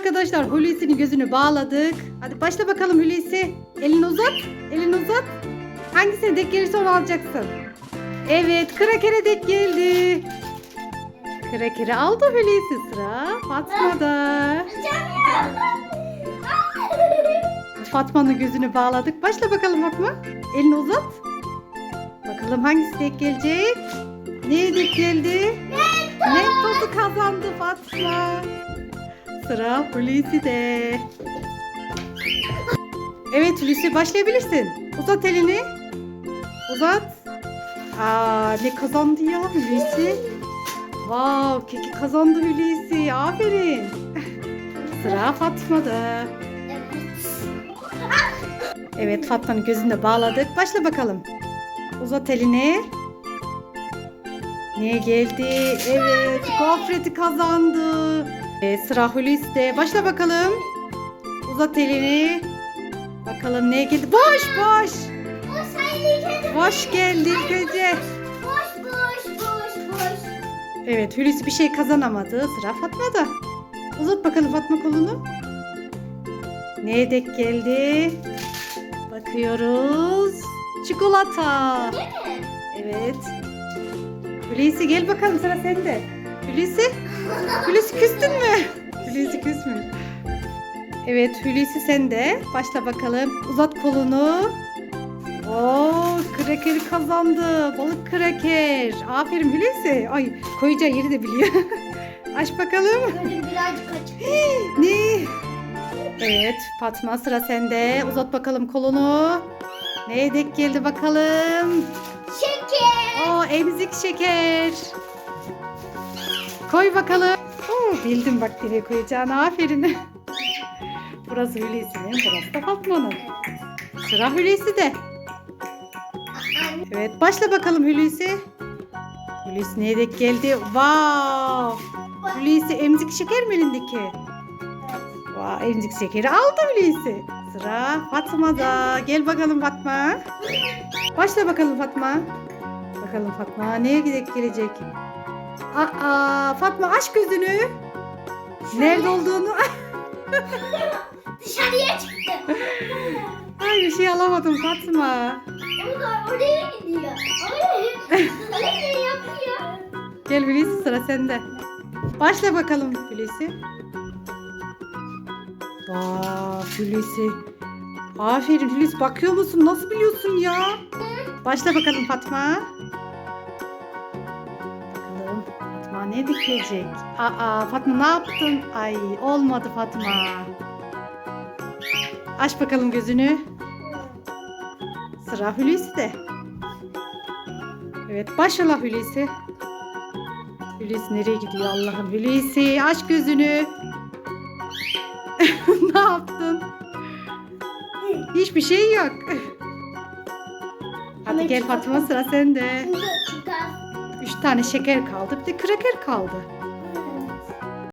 arkadaşlar Hulusi'nin gözünü bağladık. Hadi başla bakalım Hulusi. Elini uzat. Elini uzat. Hangisine denk gelirse onu alacaksın. Evet Kraker'e denk geldi. Kraker'i aldı Hulusi sıra. Fatma'da. Fatma'nın gözünü bağladık. Başla bakalım Fatma. Elini uzat. Bakalım hangisi denk gelecek? Neye denk geldi? Mentosu kazandı Fatma. Sıra Hulusi'de. Evet Hulusi başlayabilirsin. Uzat elini. Uzat. Aa ne kazandı ya Hulusi? Wow keki kazandı Hulusi. Aferin. Sıra Fatma'da. Evet Fatma'nın gözünü de bağladık. Başla bakalım. Uzat elini. Neye geldi? Evet gofreti kazandı. Sıra Hulusi'de. Başla bakalım. Uzat elini. Bakalım neye geldi? Boş boş. Boş geldi ilk önce. Boş boş boş boş. Evet Hulusi bir şey kazanamadı. Sıra Fatma'da. Uzat bakalım Fatma kolunu. Neye dek geldi? Bakıyoruz. Çikolata. Evet. Hulusi gel bakalım sıra sende. Hulusi. Hulusi küstün mü? Hulusi küsmüş. Evet Hulusi sende. Başla bakalım. Uzat kolunu. Oo, krakeri kazandı. Balık kraker. Aferin Hulusi. Ay koyacağı yeri de biliyor. Aç bakalım. Böyle birazcık açık. Ne? Evet Fatma sıra sende. Uzat bakalım kolunu. Neye denk geldi bakalım. Şeker. Oo emzik şeker. Koy bakalım. Oo, bildim bak nereye koyacağını. Aferin. burası Hulusi'nin, burası da Fatma'nın. Sıra Hulusi'de. Evet başla bakalım Hulusi. Hulusi neye denk geldi? Wow. Hulusi emzik şeker mi elindeki? Wow, emzik şekeri aldı Hulusi. Sıra Fatma'da. Gel bakalım Fatma. Başla bakalım Fatma. Bakalım Fatma neye gidecek gelecek? Aa Fatma aç gözünü. Nerede olduğunu. Dışarıya çıktı. Ay bir şey alamadım Fatma. Da oraya gidiyor. Oraya yapıyor. Gel Hulusi sıra sende. Başla bakalım Hulusi. Vaa Hulusi. Aferin Hulusi bakıyor musun? Nasıl biliyorsun ya? Başla bakalım Fatma. Ne dikecek? Aa Fatma ne yaptın? Ay olmadı Fatma. Aç bakalım gözünü. Sıra Hulusi'de. Evet başla Hulusi. Hulusi nereye gidiyor Allah'ım? Hulusi aç gözünü. ne yaptın? Hiçbir şey yok. Hadi gel Fatma sıra sende. Çünkü çıkar. Üç tane şeker kaldı bir de kraker kaldı.